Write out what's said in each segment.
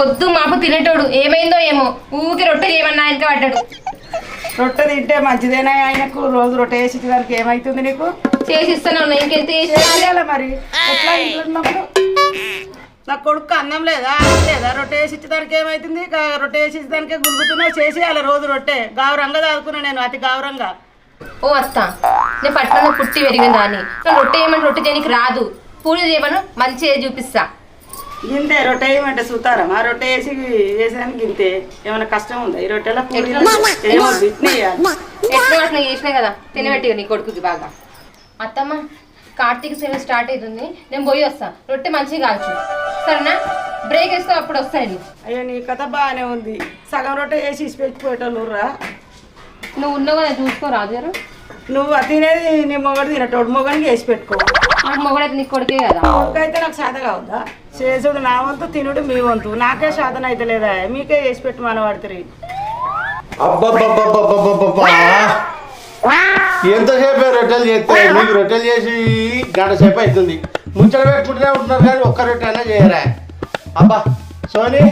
పొద్దు మాపు తినేటోడు. ఏమైందో ఏమో. ఊకి రొట్టె చేయమన్నా ఇంకా పడ్డాడు. రొట్టె తింటే మంచిదేనా ఆయనకు? రోజు రొట్టె వేసి దానికి ఏమైతుంది నీకు? చేసి ఇస్తానే ఇంకెంత చేయాలి మరి? ఎట్లా ఇంట్లో ఉన్నప్పుడు నా కొడుకు అన్నం లేదా? అన్నం లేదా? రొట్టె వేసి ఇచ్చేదానికి ఏమైతుంది? గా- రొట్టె వేసి ఇచ్చేదానికే గురుగుతున్నావు చేసేయాలి రోజు రొట్టె. గౌరంగా చదువుకున్నా నేను అతి గౌరంగా ఓ అత్త నేను పట్టణంలో పుట్టి పెరిగిన దాన్ని. రొట్టె చేయమని రొట్టె చేయడానికి రాదు. పూజ చేయమను మంచిగా చూపిస్తా. గింతే రొట్టె వేయమంటే సుతారం. ఆ రొట్టె వేసి వేసేదానికి గింతే. ఏమైనా కష్టం ఉందా? ఈ రొట్టెలో పూరీలు ఏమో బిట్ని వేయాలి. ఎట్లా అట్లా చేసినా కదా తినబెట్టి నీ కొడుకుకి బాగా. అత్తమ్మ కార్తీక సేవ స్టార్ట్ అవుతుంది నేను పోయి వస్తా. రొట్టె మంచిగా కాల్చు. సరేనా? బ్రేక్ వేస్తే అప్పుడు వస్తాను అయ్యో నీ కథ బాగానే ఉంది. సగం రొట్టె వేసి ఇసి పెట్టిపోయేటోళ్ళు రా. నువ్వు ఉన్నావు కదా చూసుకో రాజు గారు నువ్వు అది తినేది నీ మొగడు తినటోడు. మొగనికి వేసి పెట్టుకో. నాకు మొగడైతే నీ కొడుకే కదా. అయితే నాకు సాధ కావద్దా? చేసుడు నా వంతు తినుడు మీ వంతు. నాకే సాధన అయితే లేదా? మీకే చేసి పెట్టు మన పడుతుంది ఎంతసేపు రొట్టెలు చేస్తే? మీకు రొట్టెలు చేసి గంట సేపు అవుతుంది. ముచ్చట పెట్టుకుంటూనే ఉంటున్నారు కానీ ఒక్క రొట్టె అయినా చేయరా? అబ్బా సోని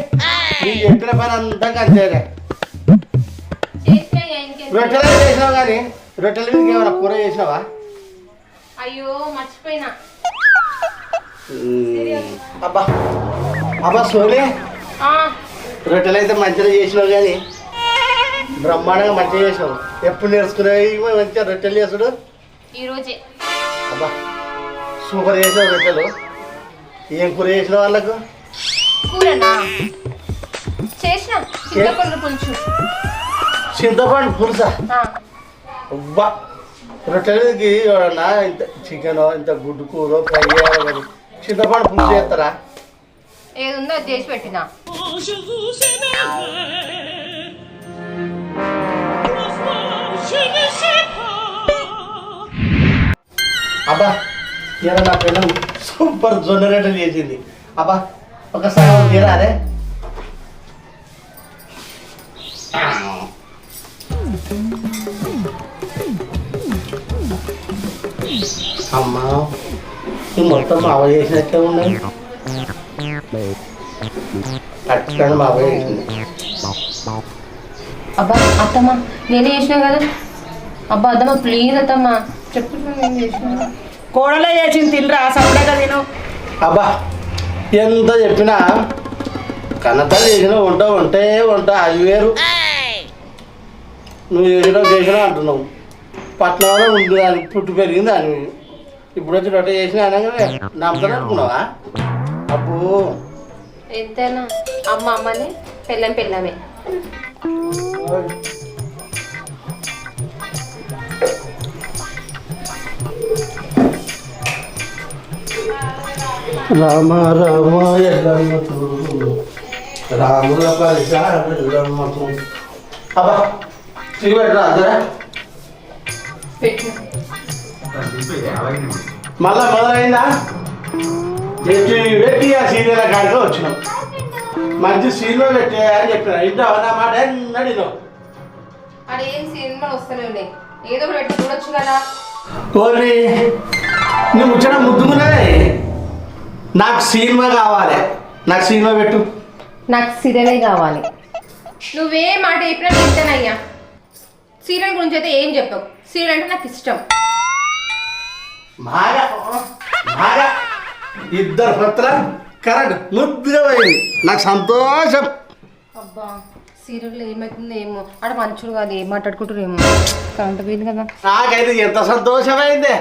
నీకు చెప్పిన పని అంతా ఇంకేం రొట్టెలు చేసినావు కానీ రొట్టెల మీద ఏమైనా కూర చేసినావా? అయ్యో మర్చిపోయినా. అబ్బా అబ్బా ఆ, రొట్టెలు అయితే మంచిగా చేసినావు కానీ బ్రహ్మాండంగా మంచిగా చేసినావు. ఎప్పుడు నేర్చుకునేవి మంచిగా రొట్టెలు చేసుడు. ఈ రోజే. అబ్బా సూపర్ చేసినావు రొట్టెలు. ఏం కూర చేసిన. వాళ్ళకు చింతపండు పులుసు? రొట్టెలకి చికెన్ ఇంత గుడ్డు కూర ఫ్రై చింతపండు పులుసు చేస్తారా? ఏది ఉందో అది చేసి పెట్టినా. అబ్బా ఇలా నా పిల్లలు సూపర్ జొన్న రొట్టెలు చేసింది. అబ్బా ఒకసారి తీరా అదే? అమ్మా. మొత్తం మావ చేసినట్టే ఉన్నాయి. ఖచ్చితంగా మావ చేసింది. అబ్బా అత్తమ్మ నేనే చేసినా కదా? అబ్బా అత్తమ్మ ప్లీజ్ అత్తమ్మ చెప్పు నేను చేసిన. కోడలే చేసింది తినరా సపరేట్గా తిను. అబ్బా ఎంత చెప్పినా కన్నతల్లి చేసిన వంట వంటే వంట అది వేరు. నువ్వు చేసినా చేసినా అంటున్నావు. పట్నంలో ఉంది దానికి పుట్టి పెరిగింది అని ఇప్పుడు వచ్చి రొట్టె చేసినా అనగానే నమ్మకం అనుకున్నావా? అబ్బో. ఎంతైనా అమ్మ అమ్మని పెళ్ళం పెళ్ళమే. రామ రామ రాముల అబ్బా పెట్టు. మళ్ళా మొదలైందా? పెట్టి ఆ సీరియల్ కాడికి వచ్చినాం. మంచి సినిమా పెట్టే అని చెప్పిన ఇంట్లో నా మాట అక్కడ ఏం సినిమాలు వస్తూనే ఉన్నాయి ఏదో ఒకటి చూడొచ్చు కదా. ఓన్లీ నువ్వు ముచ్చట ముద్దుకున్నదే నాకు సినిమా కావాలి. నాకు సినిమా పెట్టు. నాకు సీరియలే కావాలి. నువ్వే మాట చెప్పినా వింటానయ్యా. సీరియల్ గురించి అయితే ఏం చెప్పావు. సీరియల్ అంటే నాకు ఇష్టం. ఇద్దరు పత్ర కరెక్ట్ ముద్దుగా పోయింది. నాకు సంతోషం. అబ్బా ఏమవుతుందో ఏమో ఆడ మంచుడు కాదు ఏం మాట్లాడుకుంటారు ఏమో కరెంట్ పోయింది కదా. నాకైతే ఎంత సంతోషమైందే.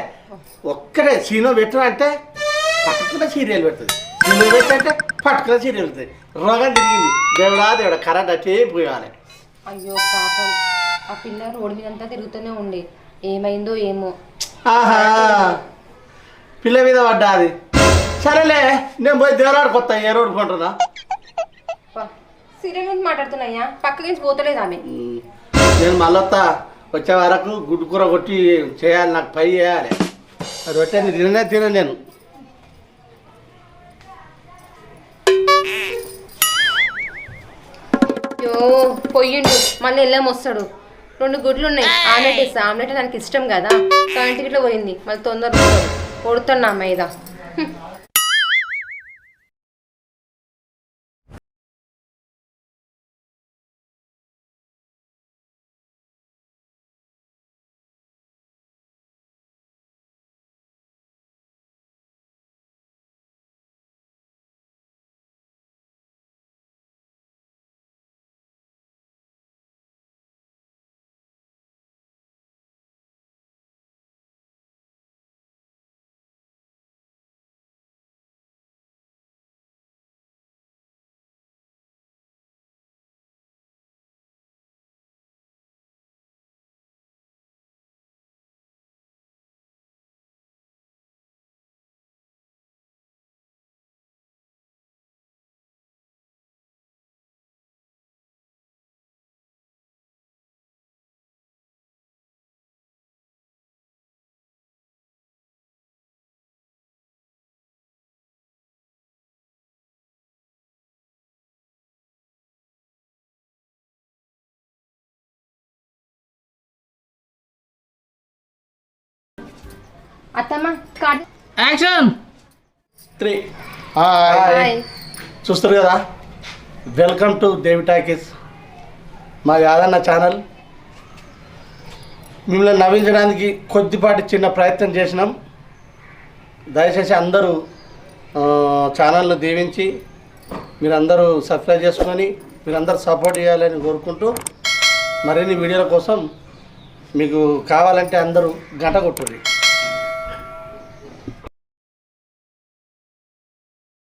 ఒక్కడే సినిమా పెట్టు అంటే పట్టుకున్న సీరియల్ పెడుతుంది. సినిమా పెట్టంటే పట్టుకున్న సీరియల్ పెడుతుంది. రోగం తిరిగింది. దేవుడా దేవుడా కరెంట్ వచ్చే పోయాలి? అయ్యో పాపం. ఆ పిల్ల రోడ్డు మీద అంతా తిరుగుతూనే ఉండే. ఏమైందో ఏమో. ఆహా. పిల్ల మీద పడ్డా అది. సరేలే నేను పోయి దేవరాడు కొత్త ఏ రోడ్డు కొంటున్నా? సీరియల్ గురించి మాట్లాడుతున్నాయ్యా? పక్క నుంచి పోతలేదు ఆమె. నేను మళ్ళొత్తా వచ్చే వరకు గుడ్డు కూర కొట్టి చేయాలి నాకు పై చేయాలి. రొట్టె నేను తిననే తిన నేను. అయ్యో పొయ్యిండు. మళ్ళీ వెళ్ళాం వస్తాడు. రెండు గుడ్లు ఉన్నాయి ఆమ్లెట్ ఇస్తా ఆమ్లెట్ నాకు ఇష్టం కదా. గిట్ల పోయింది. మళ్ళీ తొందరగా కొడుతున్నా మీద అత్తమ్మ కార్డ్ యాక్షన్ త్రీ. హాయ్ చూస్తారు కదా వెల్కమ్ టు దేవి టాకీస్ మా యాదన్న ఛానల్ మిమ్మల్ని నవ్వించడానికి కొద్దిపాటి చిన్న ప్రయత్నం చేసినాం. దయచేసి అందరూ ఆ, ఛానల్ను దీవించి మీరందరూ సబ్స్క్రైబ్ చేసుకొని మీరందరూ సపోర్ట్ చేయాలని కోరుకుంటూ మరిన్ని వీడియోల కోసం మీకు కావాలంటే అందరూ గంట కొట్టుర్రి